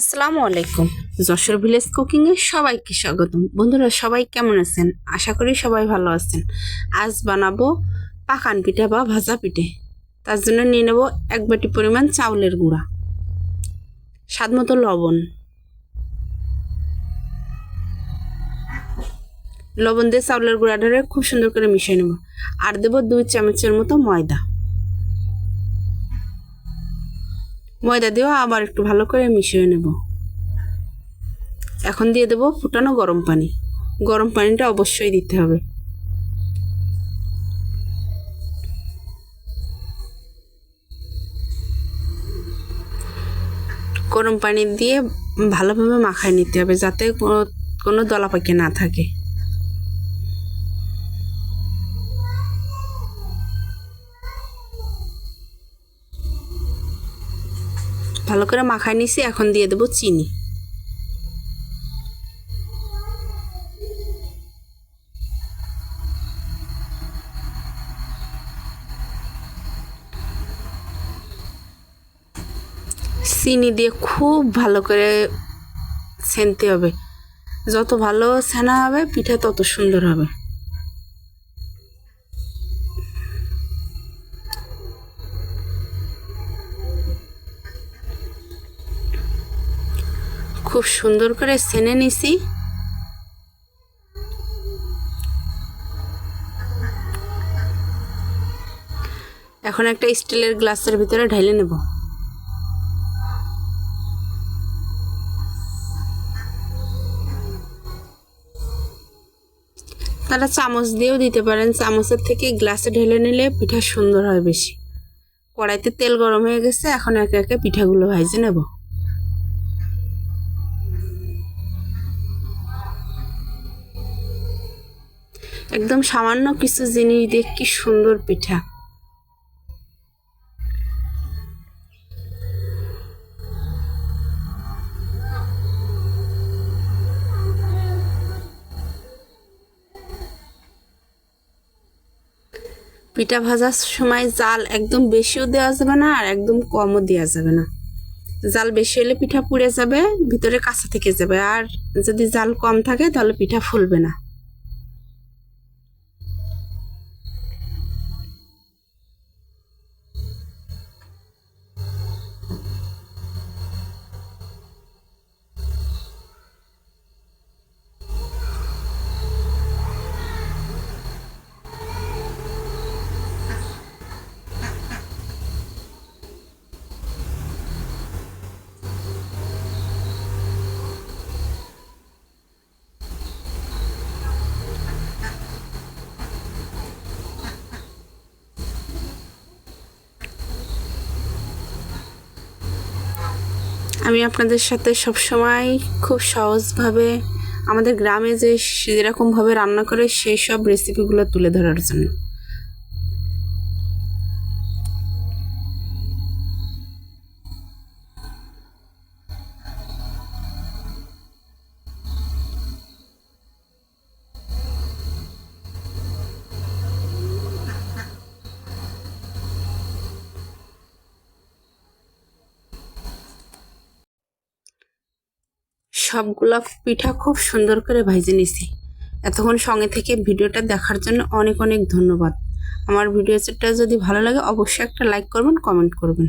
আসসালামু আলাইকুম। যশোর ভিলেজ কুকিংয়ে সবাইকে স্বাগতম। বন্ধুরা, সবাই কেমন আছেন? আশা করি সবাই ভালো আছেন। আজ বানাবো পাকান পিঠা বা ভাজা পিঠে। তার জন্য নিয়ে নেব এক বাটি পরিমাণ চাউলের গুঁড়া। স্বাদ মতো লবণ। লবণ দিয়ে চাউলের গুঁড়াটারে খুব সুন্দর করে মিশিয়ে নেব। আর দেবো দুই চামচের মতো ময়দা। ময়দা দিয়েও আবার একটু ভালো করে মিশিয়ে নেব। এখন দিয়ে দেবো ফুটানো গরম পানি। গরম পানিটা অবশ্যই দিতে হবে। গরম পানি দিয়ে ভালোভাবে মাখায় নিতে হবে যাতে কোনো দলা পাকি না থাকে। ভালো করে মাখায় নিছি, এখন দিয়ে দেবো চিনি। চিনি দিয়ে খুব ভালো করে ছেনতে হবে। যত ভালো ছানা হবে, পিঠা তত সুন্দর হবে। খুব সুন্দর করে ছেনে নিছি। এখন একটা স্টিলের গ্লাসের ভিতরে ঢাইলে নেব। তারা চামচ দিয়েও দিতে পারেন। চামচের থেকে গ্লাসে ঢেলে নিলে পিঠা সুন্দর হয় বেশি। কড়াইতে তেল গরম হয়ে গেছে, এখন একে একে পিঠাগুলো ভাজে নেব। একদম সামান্য কিছু জিনিস দিয়ে কি সুন্দর পিঠা। পিঠা ভাজার সময় জাল একদম বেশিও দেওয়া যাবে না আর একদম কমও দেওয়া যাবে না। জাল বেশি হলে পিঠা পুড়ে যাবে, ভিতরে কাঁচা থেকে যাবে। আর যদি জাল কম থাকে তাহলে পিঠা ফুলবে না। আমি আপনাদের সাথে সবসময় খুব সহজভাবে আমাদের গ্রামে যে যেরকমভাবে রান্না করে সেই সব রেসিপিগুলো তুলে ধরার জন্য। সবগুলা পিঠা খুব সুন্দর করে ভাজে নিছি। এতক্ষণ সঙ্গে থেকে ভিডিওটা দেখার জন্য অনেক অনেক ধন্যবাদ। আমার ভিডিওটা যদি ভালো লাগে, অবশ্যই একটা লাইক করবেন কমেন্ট করবেন।